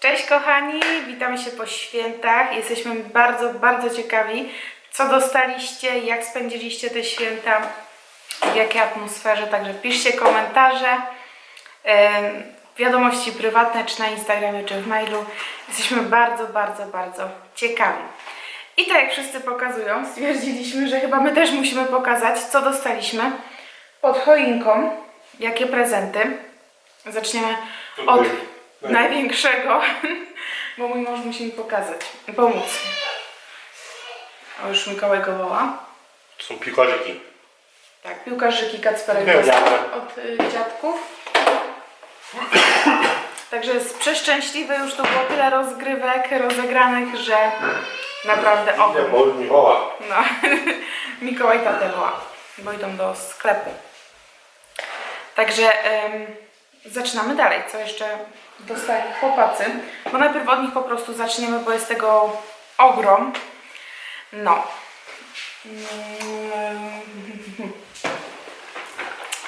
Cześć kochani, witamy się po świętach. Jesteśmy bardzo, bardzo ciekawi, co dostaliście, jak spędziliście te święta, w jakiej atmosferze. Także piszcie komentarze, wiadomości prywatne, czy na Instagramie, czy w mailu. Jesteśmy bardzo, bardzo, bardzo ciekawi. I tak jak wszyscy pokazują, stwierdziliśmy, że chyba my też musimy pokazać, co dostaliśmy pod choinką, jakie prezenty. Zaczniemy od największego, bo mój mąż musi mi pokazać, pomóc. O, już Mikołaj go woła. To są piłkarzyki. Tak, piłkarzyki Kacperek Nie, dostał dziadek. od y, dziadków. Także jest przeszczęśliwy, już tu było tyle rozgrywek rozegranych, że naprawdę ogrom. bo mi woła. No, Mikołaj tatę woła, bo idą do sklepu. Także em, zaczynamy dalej. Co jeszcze dostali chłopacy? Bo najpierw od nich po prostu zaczniemy, bo jest tego ogrom. No. Mm.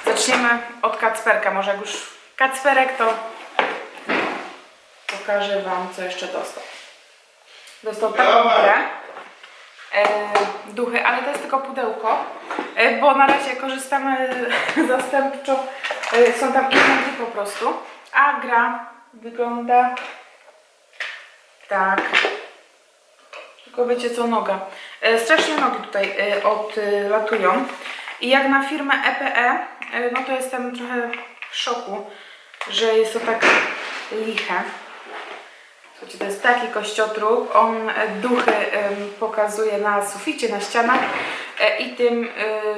Zaczniemy od Kacperka. Może jak już Kacperek, to pokażę Wam, co jeszcze dostał. Dostał taką grę e, duchy, ale to jest tylko pudełko, e, bo na razie korzystamy zastępczo, są tam inne po prostu, a gra wygląda tak, tylko wiecie co, noga. E, strasznie nogi tutaj e, odlatują i jak na firmę EPE, e, no to jestem trochę w szoku, że jest to tak liche. Słuchajcie, to jest taki kościotrup. On e, duchy pokazuje na suficie, na ścianach e, i tym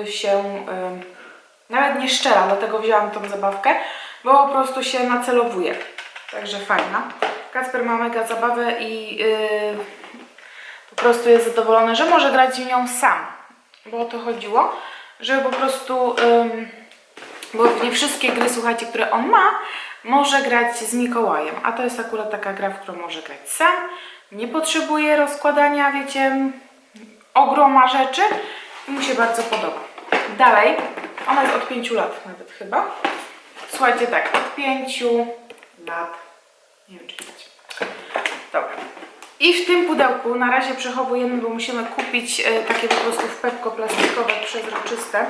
e, się nawet nie szczera, dlatego wzięłam tą zabawkę, bo po prostu się nacelowuje. Także fajna. Kacper ma mega zabawę i e, po prostu jest zadowolony, że może grać w nią sam. Bo o to chodziło, żeby po prostu, em, bo nie wszystkie gry, słuchajcie, które on ma, może grać z Mikołajem. A to jest akurat taka gra, w którą może grać sam. Nie potrzebuje rozkładania, wiecie, ogroma rzeczy. I mu się bardzo podoba. Dalej, ona jest od 5 lat nawet chyba. Słuchajcie, tak, od 5 lat. Nie wiem, czy widać. Dobra. I w tym pudełku na razie przechowujemy, bo musimy kupić e, takie po prostu w Pepko plastikowe, przezroczyste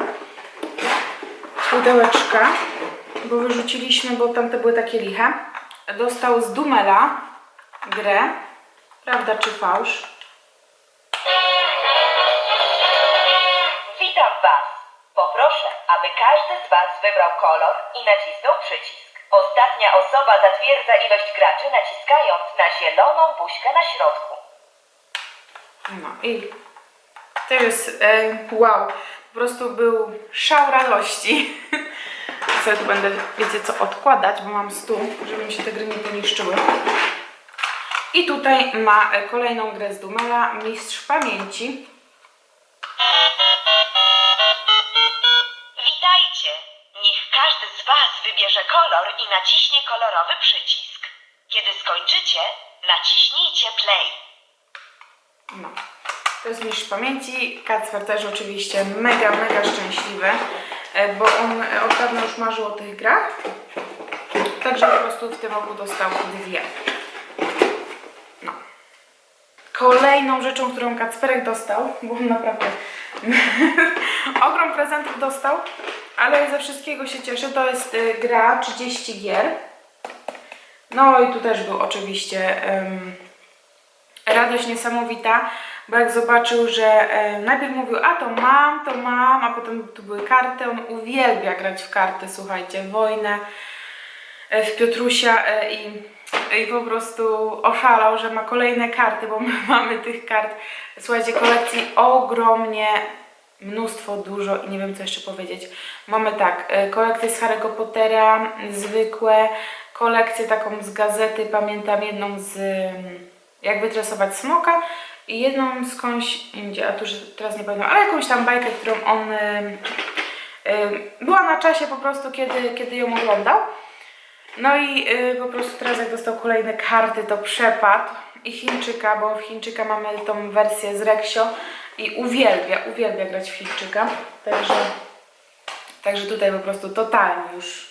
pudełeczka, bo wyrzuciliśmy, bo tamte były takie liche. Dostał z Dumela grę, prawda czy fałsz. Aby każdy z Was wybrał kolor i nacisnął przycisk. Ostatnia osoba zatwierdza ilość graczy naciskając na zieloną buźkę na środku. No i to jest e, wow, po prostu był szał radości. Sobie tu będę, wiecie co, odkładać, bo mam stół, żeby mi się te gry nie poniszczyły. I tutaj ma e, kolejną grę z Dumela, Mistrz Pamięci. Wybierze kolor i naciśnie kolorowy przycisk. Kiedy skończycie, naciśnijcie play. No, to jest Mistrz Pamięci. Kacper też oczywiście mega, mega szczęśliwy, e, bo on e, od dawna już marzył o tych grach. Także po prostu w tym roku dostał dwie. No. Kolejną rzeczą, którą Kacperek dostał, bo on naprawdę ogrom prezentów dostał, ale ze wszystkiego się cieszę, to jest y, gra 30 gier. No i tu też był oczywiście radość niesamowita, bo jak zobaczył, że e, najpierw mówił, a to mam, to mam, a potem tu były karty, on uwielbia grać w karty, słuchajcie, wojnę e, w Piotrusia e, i, i po prostu oszalał, że ma kolejne karty, bo my mamy tych kart, słuchajcie, kolekcji ogromnie, mnóstwo, dużo i nie wiem co jeszcze powiedzieć. Mamy tak, e, kolekcję z Harry'ego Pottera, zwykłe, kolekcję taką z gazety, pamiętam jedną z mm, jak wytresować smoka i jedną skądś indziej, a tu teraz nie pamiętam, ale jakąś tam bajkę, którą on ym, ym, była na czasie po prostu, kiedy, kiedy ją oglądał. No i po prostu teraz jak dostał kolejne karty, to przepadł i Chińczyka, bo w Chińczyka mamy tą wersję z Reksio i uwielbia, uwielbia grać w Chińczyka, także, także tutaj po prostu totalnie już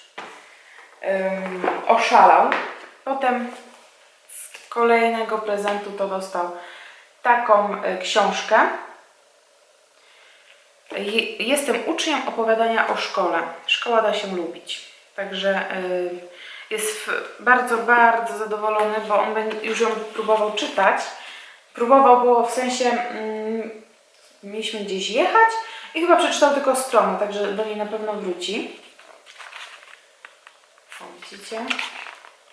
ym, oszalał. Potem kolejnego prezentu to dostał taką e, książkę. Je- Jestem uczniem opowiadania o szkole. Szkoła da się lubić. Także y, jest bardzo, bardzo zadowolony, bo on już ją próbował czytać. Próbował, było w sensie, mm, mieliśmy gdzieś jechać i chyba przeczytał tylko stronę, także do niej na pewno wróci. O, widzicie?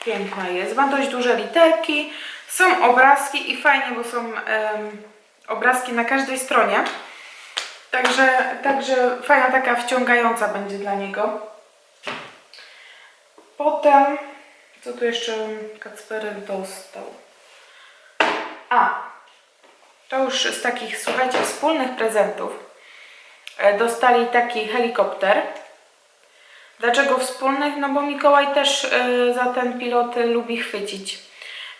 Piękna jest. Ma dość duże literki, są obrazki i fajnie, bo są em, obrazki na każdej stronie. Także, także fajna taka wciągająca będzie dla niego. Potem, co tu jeszcze Kacperek dostał? A, to już z takich, słuchajcie, wspólnych prezentów e, dostali taki helikopter. Dlaczego wspólnych? No bo Mikołaj też e, za ten pilot lubi chwycić.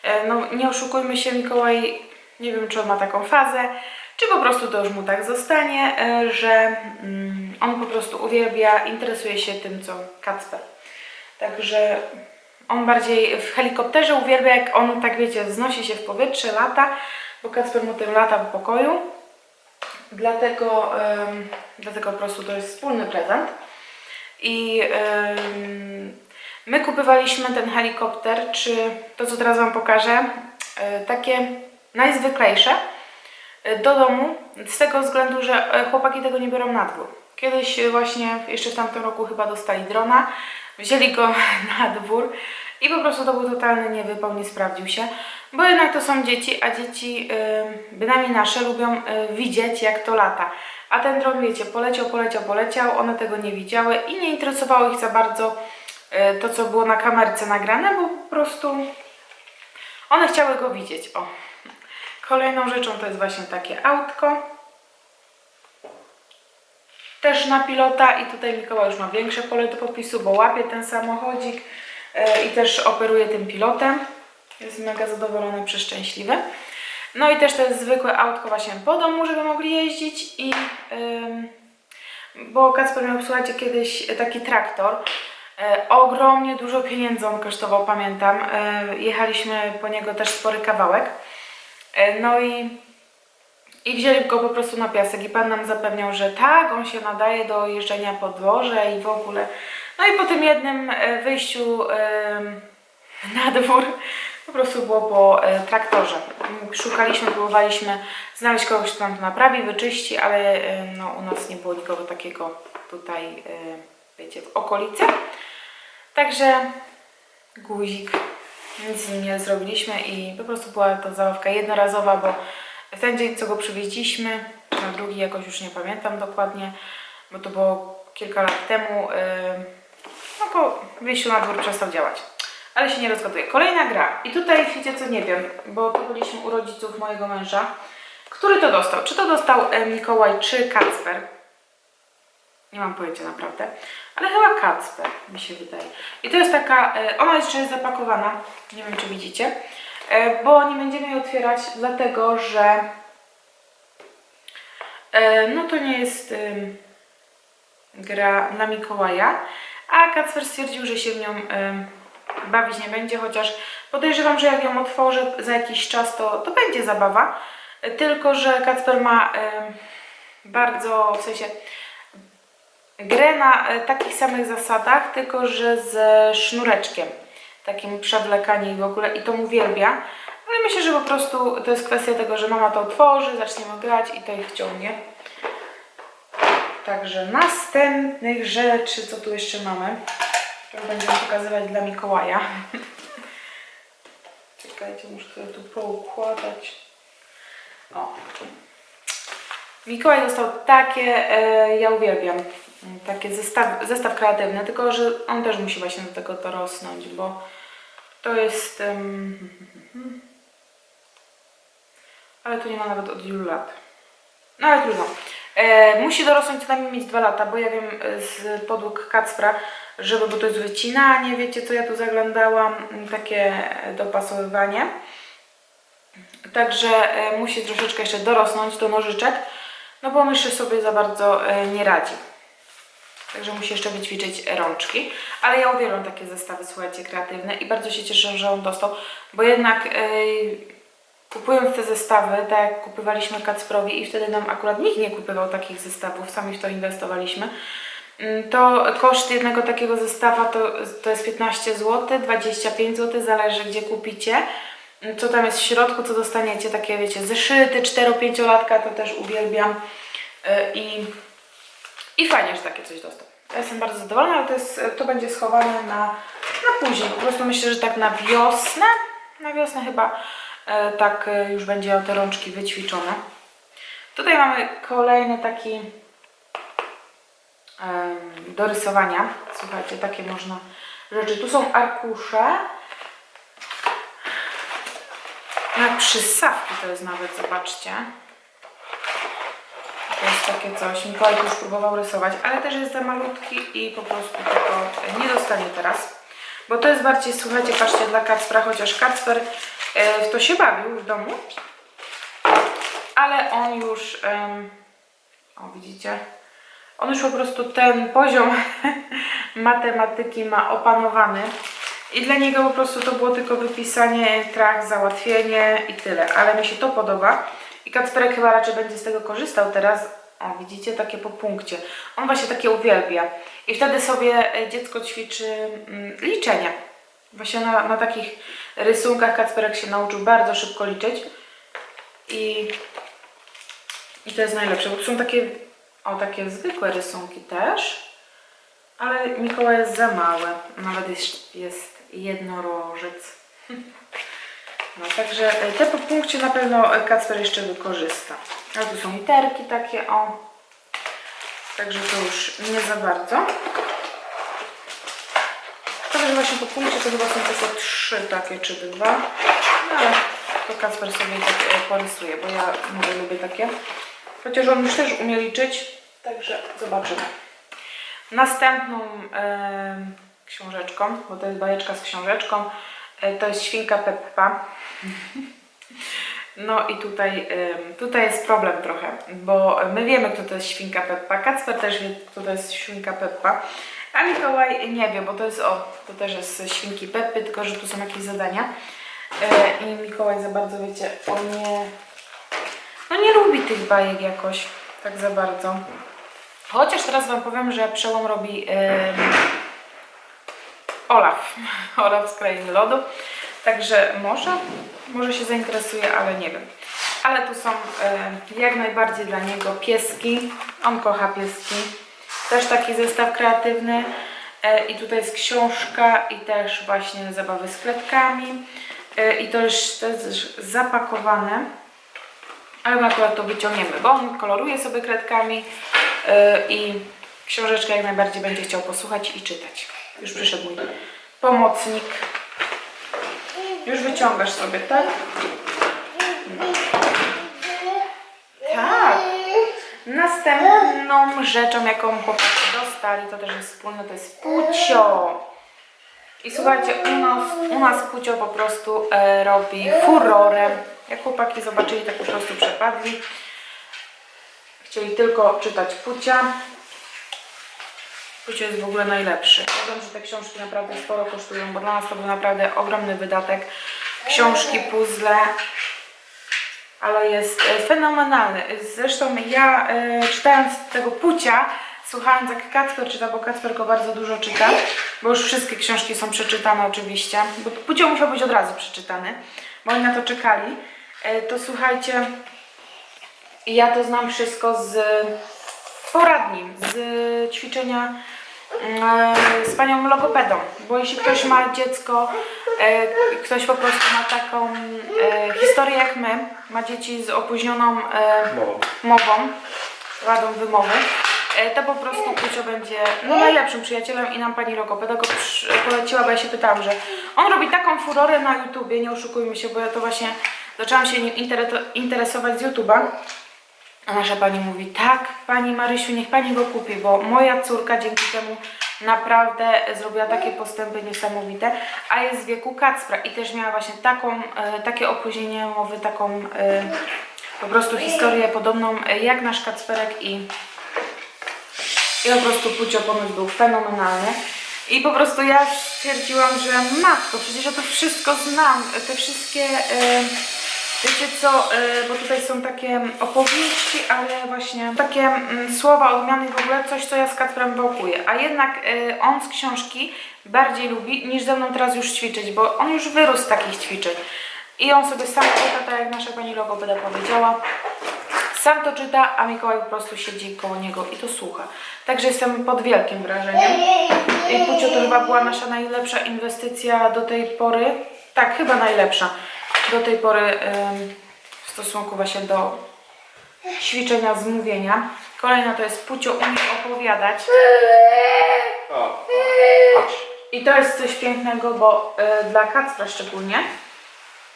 E, no nie oszukujmy się, Mikołaj, nie wiem czy on ma taką fazę, czy po prostu to już mu tak zostanie, że mm, on po prostu uwielbia, interesuje się tym, co Kacper. Także on bardziej w helikopterze uwielbia, jak on tak wiecie, wznosi się w powietrze, lata, bo Kacper mu tym lata w pokoju. Dlatego, em, dlatego po prostu to jest wspólny prezent. I em, my kupywaliśmy ten helikopter, czy to co teraz Wam pokażę, e, takie najzwyklejsze e, do domu, z tego względu, że e, chłopaki tego nie biorą na dwór. Kiedyś właśnie, jeszcze w tamtym roku chyba dostali drona, wzięli go na dwór i po prostu to był totalny niewypał, nie sprawdził się, bo jednak to są dzieci, a dzieci, e, bynajmniej nasze, lubią e, widzieć jak to lata. A ten dron, wiecie, poleciał, poleciał, poleciał, one tego nie widziały i nie interesowało ich za bardzo e, to, co było na kamerce nagrane, bo po prostu one chciały go widzieć. O. Kolejną rzeczą to jest właśnie takie autko. Też na pilota i tutaj Mikołaj już ma większe pole do popisu, bo łapie ten samochodzik i też operuje tym pilotem. Jest mega zadowolony, przeszczęśliwy. No i też to jest zwykłe autko właśnie po domu, żeby mogli jeździć i bo Kacper miał, słuchajcie, kiedyś taki traktor. E, ogromnie dużo pieniędzy on kosztował, pamiętam. E, jechaliśmy po niego też spory kawałek. E, no i, i wzięli go po prostu na piasek i pan nam zapewniał, że tak, on się nadaje do jeżdżenia po dworze i w ogóle. No i po tym jednym e, wyjściu na dwór po prostu było po e, traktorze. Szukaliśmy, próbowaliśmy znaleźć kogoś, kto nam to naprawi, wyczyści, ale no, u nas nie było nikogo takiego tutaj, e, wiecie, w okolicy. Także guzik, nic z nim nie zrobiliśmy i po prostu była to zabawka jednorazowa, bo ten dzień, co go przywieźliśmy, na drugi jakoś już nie pamiętam dokładnie, bo to było kilka lat temu, e, no po wyjściu na dwór przestał działać. Ale się nie rozgaduje. Kolejna gra. I tutaj wiecie co, nie wiem, bo to byliśmy u rodziców mojego męża. Który to dostał? Czy to dostał e, Mikołaj, czy Kacper? Nie mam pojęcia naprawdę. Ale chyba Kacper, mi się wydaje. I to jest taka, e, ona jeszcze jest zapakowana, nie wiem czy widzicie, e, bo nie będziemy jej otwierać, dlatego że no to nie jest gra dla Mikołaja, a Kacper stwierdził, że się w nią em, bawić nie będzie, chociaż podejrzewam, że jak ją otworzę za jakiś czas, to, to będzie zabawa. Tylko, że Kacper ma em, bardzo, w sensie grę na e, takich samych zasadach, tylko że ze sznureczkiem, takim przewlekanie i w ogóle, i to mu uwielbia. Ale myślę, że po prostu to jest kwestia tego, że mama to otworzy, zaczniemy grać i to ich wciągnie. Także następnych rzeczy, co tu jeszcze mamy, które będziemy pokazywać dla Mikołaja. Czekajcie, muszę sobie tu poukładać. O. Mikołaj dostał takie, e, ja uwielbiam, takie zestaw, zestaw kreatywny, tylko że on też musi właśnie do tego dorosnąć, bo to jest... em, ale tu nie ma nawet od ilu lat. No ale trudno. E, musi dorosnąć co najmniej mieć dwa lata, bo ja wiem e, z podłóg Kacpra, żeby, bo to jest wycinanie, wiecie co ja tu zaglądałam, m, takie dopasowywanie. Także e, musi troszeczkę jeszcze dorosnąć do nożyczek, no bo myszy sobie za bardzo e, nie radzi. Także musi jeszcze wyćwiczyć rączki. Ale ja uwielbiam takie zestawy, słuchajcie, kreatywne i bardzo się cieszę, że on dostał, bo jednak yy, kupując te zestawy, tak jak kupywaliśmy Kacprowi i wtedy nam akurat nikt nie kupował takich zestawów, sami w to inwestowaliśmy, mm, to koszt jednego takiego zestawa to, to jest 15 zł, 25 zł, zależy gdzie kupicie. Mm, Co tam jest w środku, co dostaniecie, takie wiecie, zeszyty 4-5 latka, to też uwielbiam yy, i, i fajnie, że takie coś dostał. Ja jestem bardzo zadowolona, ale to, jest, to będzie schowane na, na później. Po prostu myślę, że tak na wiosnę, na wiosnę chyba e, tak e, już będzie te rączki wyćwiczone. Tutaj mamy kolejny taki do rysowania. Słuchajcie, takie można rzeczy. Tu są arkusze. Na przysawki to jest nawet, zobaczcie. To jest takie coś. Mikołaj już próbował rysować, ale też jest za malutki i po prostu tego nie dostanie teraz. Bo to jest bardziej, słuchajcie, patrzcie, dla Kacpra, chociaż Kacper e, w to się bawił w domu. Ale on już, o widzicie, on już po prostu ten poziom matematyki ma opanowany. I dla niego po prostu to było tylko wypisanie, trach, załatwienie i tyle. Ale mi się to podoba. I Kacperek chyba raczej będzie z tego korzystał teraz. O, widzicie, takie po punkcie. On właśnie takie uwielbia. I wtedy sobie e, dziecko ćwiczy mm, liczenie. Właśnie na, na takich rysunkach Kacperek się nauczył bardzo szybko liczyć. I, I to jest najlepsze, bo są takie, o, takie zwykłe rysunki też. Ale Mikołaj jest za mały. Nawet jest, jest jednorożec. No, także e, te po punkcie na pewno e, Kacper jeszcze wykorzysta. A tu są literki takie, o. Także to już nie za bardzo. Także właśnie po punkcie to chyba są tylko trzy takie, czy dwa. No ale to Kacper sobie tak e, porysuje, bo ja mówię, lubię takie. Chociaż on już też umie liczyć, także zobaczymy. Następną em, książeczką, bo to jest bajeczka z książeczką, e, to jest Świnka Peppa. No i tutaj, em, tutaj jest problem trochę, bo my wiemy, kto to jest Świnka Peppa. Kacper też wie, kto to jest Świnka Peppa. A Mikołaj nie wie, bo to jest, o, to też jest z Świnki Peppy, tylko że tu są jakieś zadania. E, I Mikołaj za bardzo, wiecie, on nie, no nie lubi tych bajek jakoś tak za bardzo. Chociaż teraz Wam powiem, że przełom robi em, Olaf. Olaf z Krainy Lodu. Także może, może się zainteresuje, ale nie wiem. Ale tu są em, jak najbardziej dla niego pieski. On kocha pieski. Też taki zestaw kreatywny. E, I tutaj jest książka i też właśnie zabawy z kletkami. E, I to jest już zapakowane. Ale my akurat to wyciągniemy, bo on koloruje sobie kredkami yy, i książeczkę jak najbardziej będzie chciał posłuchać i czytać. Już przyszedł mój pomocnik. Już wyciągasz sobie, tak? No. Tak. Następną rzeczą, jaką chłopaki dostali, to też jest wspólne, to jest pucio. I słuchajcie, u nas, u nas Pucio po prostu e, robi furorę. Jak chłopaki zobaczyli, tak po prostu przepadli. Chcieli tylko czytać Pucia. Pucio jest w ogóle najlepszy. Ja wiem, że te książki naprawdę sporo kosztują, bo dla nas to był naprawdę ogromny wydatek. Książki, puzzle, ale jest e, fenomenalny. Zresztą ja e, czytając tego Pucia, słuchając jak Kacper czyta, bo Kacper go bardzo dużo czyta, bo już wszystkie książki są przeczytane oczywiście, bo Pucio musiał być od razu przeczytany, bo oni na to czekali, e, to słuchajcie, ja to znam wszystko z poradni, z ćwiczenia z panią logopedą, bo jeśli ktoś ma dziecko, e, ktoś po prostu ma taką e, historię jak my, ma dzieci z opóźnioną e, Mową. mową, wadą wymowy, e, to po prostu Pucio będzie no, najlepszym przyjacielem i nam pani logopeda go poleciła, bo ja się pytałam, że on robi taką furorę na YouTubie, nie oszukujmy się, bo ja to właśnie zaczęłam się nim intere- interesować z YouTube'a. A nasza pani mówi, tak, pani Marysiu, niech pani go kupi, bo moja córka dzięki temu naprawdę zrobiła takie postępy niesamowite, a jest w wieku Kacpra i też miała właśnie taką, e, takie opóźnienie mowy, taką e, po prostu historię podobną e, jak nasz Kacperek i I po prostu Pucio pomysł był fenomenalny. I po prostu ja stwierdziłam, że matko, przecież ja to wszystko znam, te wszystkie, wiecie co, e, bo tutaj są takie opowieści, ale właśnie takie mm, słowa odmiany w ogóle, coś co ja z Kacprem wałkuję. A jednak e, on z książki bardziej lubi niż ze mną teraz już ćwiczyć, bo on już wyrósł z takich ćwiczeń. I on sobie sam czyta, tak jak nasza pani logopeda powiedziała. Sam to czyta, a Mikołaj po prostu siedzi koło niego i to słucha. Także jestem pod wielkim wrażeniem. I Pucio to chyba była nasza najlepsza inwestycja do tej pory. Tak, chyba najlepsza do tej pory w stosunku właśnie do ćwiczenia z mówienia. Kolejna to jest Pucio umie opowiadać. O, chodź. I to jest coś pięknego, bo y, dla Kacpra szczególnie,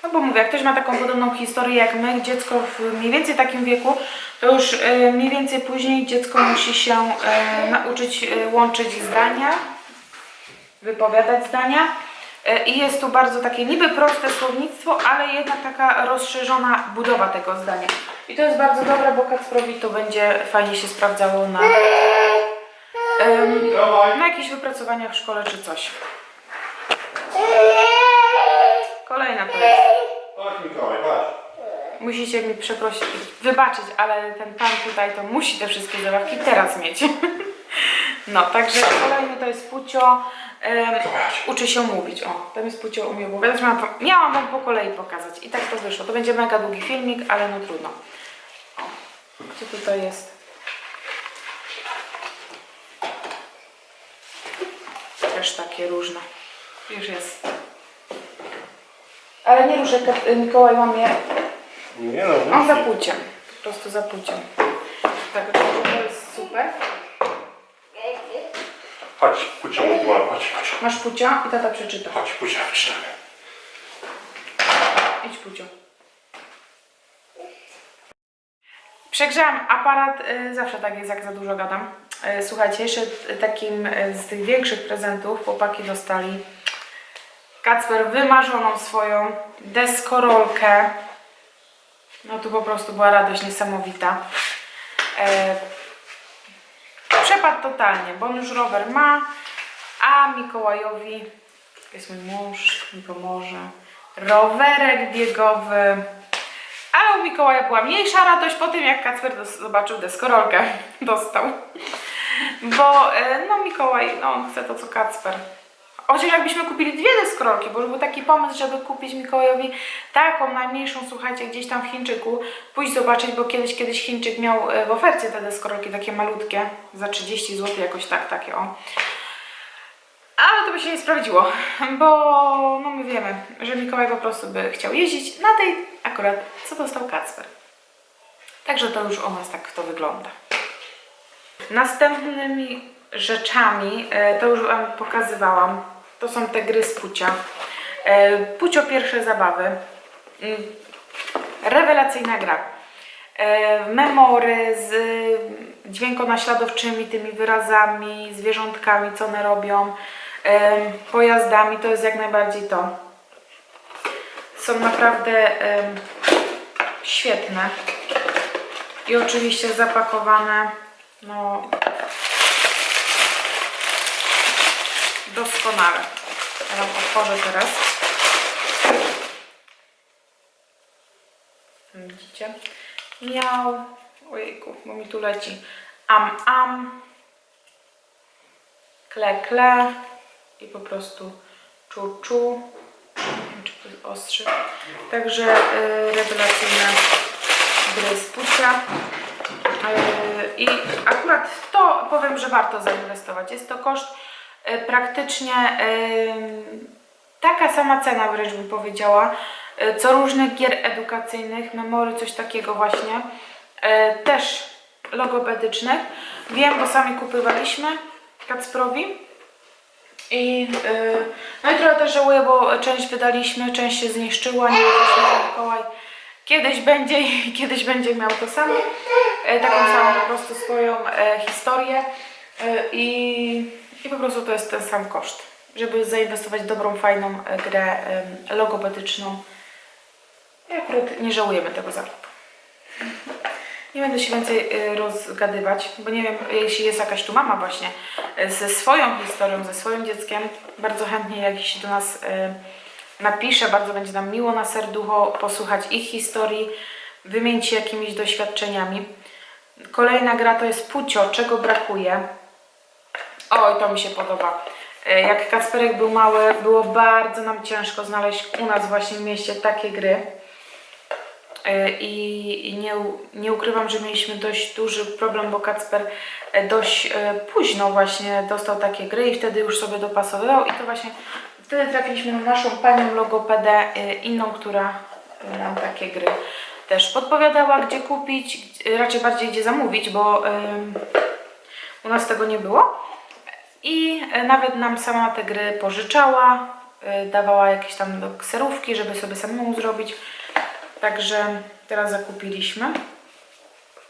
no bo mówię, jak ktoś ma taką podobną historię jak my, dziecko w mniej więcej takim wieku, to już y, mniej więcej później dziecko musi się y, nauczyć y, łączyć zdania, wypowiadać zdania. Y, I jest tu bardzo takie niby proste słownictwo, ale jednak taka rozszerzona budowa tego zdania. I to jest bardzo dobre, bo Kacprowi to będzie fajnie się sprawdzało na, Dawaj. na jakichś wypracowaniach w szkole czy coś. Kolejna to jest. Chodź Mikołaj, chodź. Musicie mi przeprosić, wybaczyć, ale ten pan tutaj to musi te wszystkie zabawki teraz mieć. No, także kolejny to jest Pucio. Em, uczy się mówić. O, tam jest Pucio umie mówić. Miałam, miałam wam po kolei pokazać. I tak to wyszło. To będzie mega długi filmik, ale no trudno. O, co tutaj jest? Też takie różne. Już jest. Ale nie ruszę, Mikołaj mam je Nie no, on za płciem. Po prostu za płciem. Tak, to jest super. Chodź, Pucio, Mikołaj, chodź. Masz pucia i tata przeczyta. Chodź, Pucio, czytamy. Idź pucio. Przegrzałam aparat, y, zawsze tak jest jak za dużo gadam. Y, Słuchajcie, jeszcze takim y, z tych większych prezentów chłopaki dostali Kacper wymarzoną swoją deskorolkę. No tu po prostu była radość niesamowita. E, Przepadł totalnie, bo on już rower ma, a Mikołajowi, jest mój mąż, mi pomoże, rowerek biegowy. Ale u Mikołaja była mniejsza radość po tym, jak Kacper zobaczył deskorolkę, dostał. Bo e, no Mikołaj, no on chce to co Kacper. Chociaż jakbyśmy kupili dwie deskorolki, bo już był taki pomysł, żeby kupić Mikołajowi taką najmniejszą, słuchajcie, gdzieś tam w Chińczyku, pójść zobaczyć, bo kiedyś, kiedyś Chińczyk miał e, w ofercie te deskorolki takie malutkie, za 30 zł jakoś tak, takie o. Ale to by się nie sprawdziło, bo no my wiemy, że Mikołaj po prostu by chciał jeździć na tej akurat, co dostał Kacper. Także to już u nas tak to wygląda. Następnymi rzeczami, e, to już Wam pokazywałam, to są te gry z Pucia. E, Pucio pierwsze zabawy. Mm, Rewelacyjna gra. E, Memory z dźwiękonaśladowczymi, tymi wyrazami, zwierzątkami, co one robią, em, pojazdami, to jest jak najbardziej to. Są naprawdę świetne. I oczywiście zapakowane, no doskonale. Ja Wam otworzę teraz. Widzicie? Miał. Ojejku, bo mi tu leci. Am, am. Kle, kle. I po prostu czu, czu. Nie wiem, czy to jest ostrzyk. Także y, rewelacyjne pucia. Y, I akurat to powiem, że warto zainwestować. Jest to koszt praktycznie y, taka sama cena wręcz bym powiedziała, y, co różnych gier edukacyjnych, memory, coś takiego właśnie, też logopedycznych. Wiem, bo sami kupywaliśmy Kacprowi. I, no i trochę też żałuję, bo część wydaliśmy, część się zniszczyła, nie że Mikołaj kiedyś będzie i kiedyś będzie miał to samo, e, taką samą po prostu swoją e, historię e, i, i po prostu to jest ten sam koszt, żeby zainwestować w dobrą, fajną e, grę e, logopedyczną. I akurat nie żałujemy tego zakupu. Nie będę się więcej y, rozgadywać, bo nie wiem, jeśli jest jakaś tu mama właśnie y, ze swoją historią, ze swoim dzieckiem, bardzo chętnie jakiś do nas napisze, bardzo będzie nam miło na serducho posłuchać ich historii, wymienić się jakimiś doświadczeniami. Kolejna gra to jest Pucio, czego brakuje. Oj, to mi się podoba. E, Jak Kasperek był mały, było bardzo nam ciężko znaleźć u nas właśnie w mieście takie gry. E, I, nie, nie ukrywam, że mieliśmy dość duży problem, bo Kacper e, dość późno właśnie dostał takie gry i wtedy już sobie dopasowywał i to właśnie wtedy trafiliśmy na naszą panią logopedę, inną, która nam takie gry też podpowiadała, gdzie kupić, raczej bardziej gdzie zamówić, bo u nas tego nie było. I e, nawet nam sama te gry pożyczała, e, dawała jakieś tam do kserówki, żeby sobie samemu zrobić. Także teraz zakupiliśmy.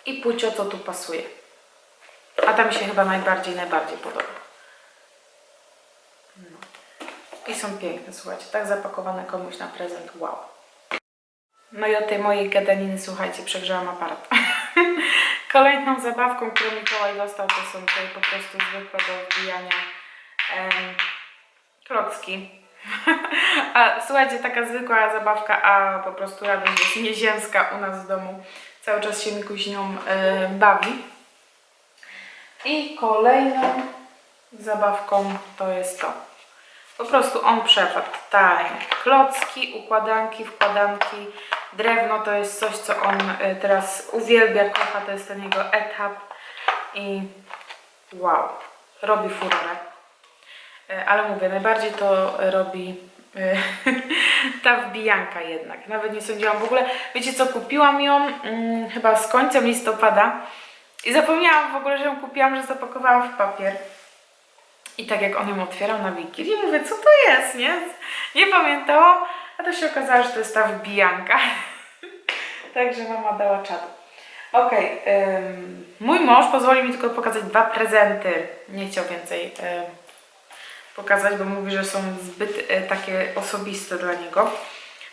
I Pucio co tu pasuje. A tam się chyba najbardziej, najbardziej podoba. No. I są piękne, słuchajcie. Tak zapakowane komuś na prezent. Wow. No i o tej mojej gadaniny, słuchajcie, przegrzałam aparat. Kolejną zabawką, którą Mikołaj dostał, to są tutaj po prostu zwykłe do wbijania em, klocki. a słuchajcie, taka zwykła zabawka, a po prostu radość jest nieziemska u nas w domu. Cały czas się Mikuś nią e, bawi. I kolejną zabawką to jest to. Po prostu on przepadł. Tak, klocki, układanki, wkładanki, drewno to jest coś, co on y, teraz uwielbia, kocha, to jest ten jego etap i wow, robi furorę. Y, Ale mówię, najbardziej to robi y, ta wbijanka jednak. Nawet nie sądziłam. W ogóle, wiecie co, kupiłam ją mm, chyba z końcem listopada i zapomniałam w ogóle, że ją kupiłam, że zapakowałam w papier. I tak jak on ją otwierał na Wigilię, mówię, co to jest, nie? Nie pamiętałam, a to się okazało, że to jest ta wbijanka. Także mama dała czadu. Ym, mój mąż pozwolił mi tylko pokazać dwa prezenty. Nie chciał więcej pokazać, bo mówi, że są zbyt y, takie osobiste dla niego.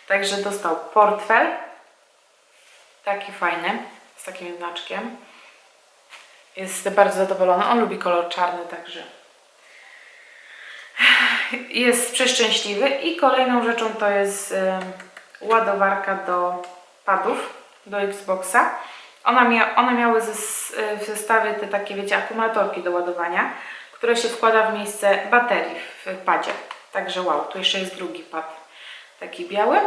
Także dostał portfel. Taki fajny, z takim znaczkiem. Jest bardzo zadowolony. On lubi kolor czarny, także jest przeszczęśliwy i kolejną rzeczą to jest ładowarka do padów, do Xboxa. Ona mia, one miały w zestawie te takie, wiecie, akumulatorki do ładowania, które się wkłada w miejsce baterii w padzie. Także wow, tu jeszcze jest drugi pad, taki biały.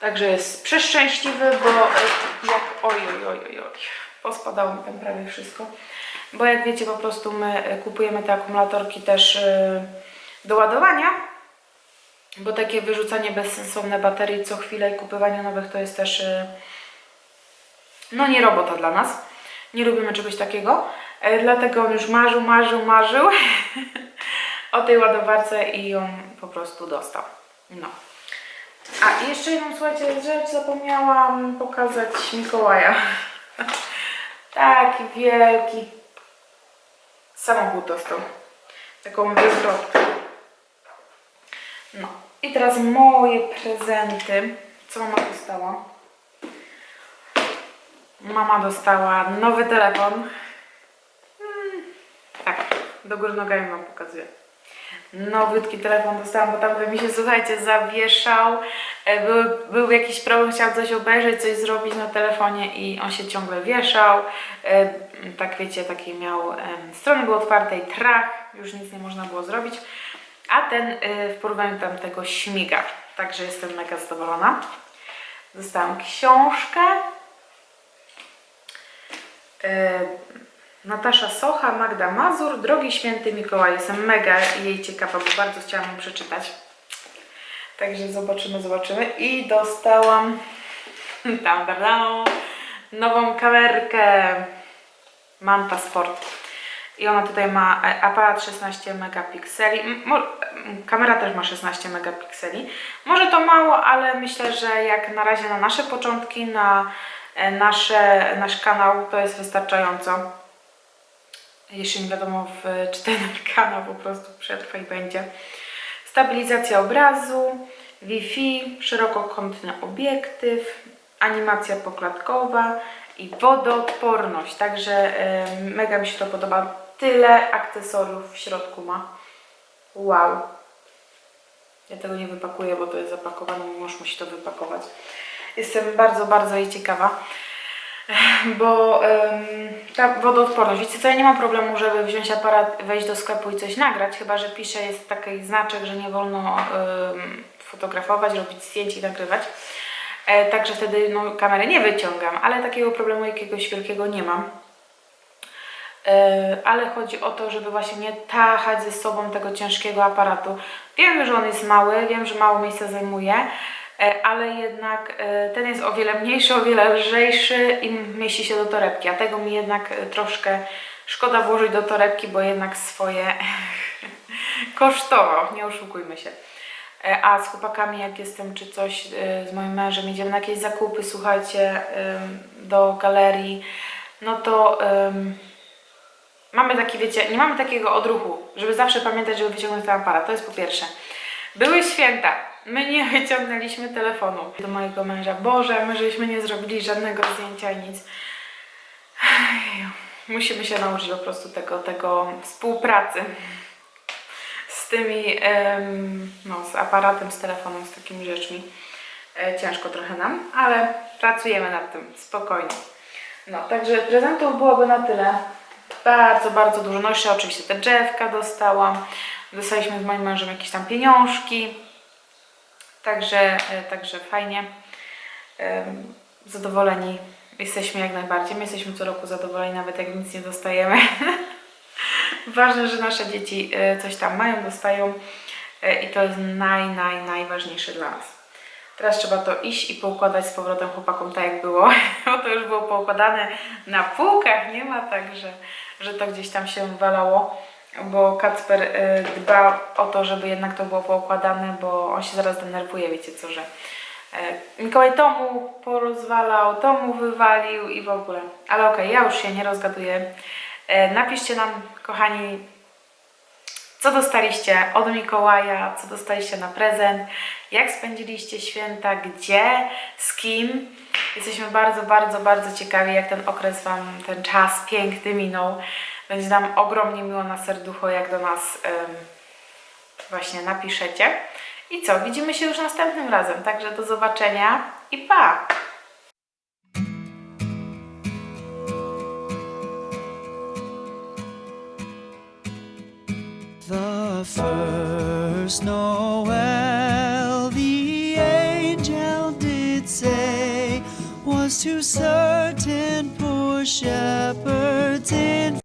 Także jest przeszczęśliwy, bo e, jak oj, oj, oj, oj, pospadało mi tam prawie wszystko. Bo jak wiecie, po prostu my e, kupujemy te akumulatorki też e, do ładowania, bo takie wyrzucanie bezsensowne baterii co chwilę i kupywanie nowych to jest też e, no nie robota dla nas. Nie lubimy czegoś takiego. Dlatego on już marzył, marzył, marzył o tej ładowarce i ją po prostu dostał. No. A jeszcze jedną, słuchajcie, rzecz zapomniałam pokazać Mikołaja. Taki wielki samochód dostał. Taką wywrotkę. No. I teraz moje prezenty. Co mama dostała? Mama dostała nowy telefon. Mm, tak, do góry nogami wam pokazuję. Nowytki telefon dostałam, bo tamten mi się, słuchajcie, zawieszał. E, Był, był jakiś problem, chciał coś obejrzeć, coś zrobić na telefonie i on się ciągle wieszał. E, Tak wiecie, taki miał, strony były otwarte i trach, już nic nie można było zrobić. A ten y, w porównaniu tamtego śmiga. Także jestem mega zadowolona. Dostałam książkę. Natasza Socha, Magda Mazur, Drogi Święty Mikołaj. Jestem mega jej ciekawa, bo bardzo chciałam ją przeczytać. Także zobaczymy, zobaczymy. I dostałam tam, tam, nową kamerkę Manta Sport. I ona tutaj ma e, aparat 16 megapikseli. Kamera też ma 16 megapikseli. Może to mało, ale myślę, że jak na razie na nasze początki, na e, nasze, nasz kanał to jest wystarczająco. Nie wiadomo, w, czy ten kanał po prostu przetrwa i będzie. Stabilizacja obrazu, Wi-Fi, szerokokątny obiektyw, animacja poklatkowa i wodoodporność. Także mega mi się to podoba. Tyle akcesoriów w środku ma. Wow. Ja tego nie wypakuję, bo to jest zapakowane, mąż musi to wypakować. Jestem bardzo, bardzo jej ciekawa, bo em, ta wodoodporność, wiecie co, ja nie mam problemu, żeby wziąć aparat, wejść do sklepu i coś nagrać, chyba, że pisze, jest taki znaczek, że nie wolno fotografować, robić zdjęć i nagrywać. E, także wtedy no, kamerę nie wyciągam, ale takiego problemu jakiegoś wielkiego nie mam. E, ale chodzi o to, żeby właśnie nie tachać ze sobą tego ciężkiego aparatu. Wiem, że on jest mały, wiem, że mało miejsca zajmuje, ale jednak e, ten jest o wiele mniejszy, o wiele lżejszy i mieści się do torebki, a tego mi jednak e, troszkę szkoda włożyć do torebki, bo jednak swoje kosztował, nie oszukujmy się. E, A z chłopakami, jak jestem, czy coś e, z moim mężem, idziemy na jakieś zakupy, słuchajcie, do galerii, no to ym, mamy taki, wiecie, nie mamy takiego odruchu, żeby zawsze pamiętać, żeby wyciągnąć ten aparat. To jest po pierwsze. Były święta. My nie wyciągnęliśmy telefonu do mojego męża. Boże, my żeśmy nie zrobili żadnego zdjęcia i nic. Jeju. Musimy się nauczyć po prostu tego, tego współpracy z tymi, em, no, z aparatem, z telefonem, z takimi rzeczmi. E, ciężko trochę nam, ale pracujemy nad tym, spokojnie. No, także prezentów byłoby na tyle. Bardzo, bardzo dużo. No jeszcze oczywiście te drzewka dostałam. Dostaliśmy z moim mężem jakieś tam pieniążki. Także, e, także fajnie. Zadowoleni jesteśmy jak najbardziej. My jesteśmy co roku zadowoleni, nawet jak nic nie dostajemy. Ważne, że nasze dzieci e, coś tam mają, dostają e, i to jest naj, naj, najważniejsze dla nas. Teraz trzeba to iść i poukładać z powrotem chłopakom tak jak było, bo to już było poukładane na półkach, nie ma tak, że, że to gdzieś tam się walało, bo Kacper e, dba o to, żeby jednak to było poukładane, bo on się zaraz denerwuje, wiecie co, że e, Mikołaj to mu porozwalał, to mu wywalił i w ogóle. Ale okej, ja już się nie rozgaduję. E, Napiszcie nam, kochani, co dostaliście od Mikołaja, co dostaliście na prezent, jak spędziliście święta, gdzie, z kim. Jesteśmy bardzo, bardzo, bardzo ciekawi, jak ten okres Wam, ten czas piękny minął. Będzie nam ogromnie miło na serducho, jak do nas właśnie napiszecie. I co, widzimy się już następnym razem, także do zobaczenia i pa! The first Noel, the angel did say, was to certain poor shepherds in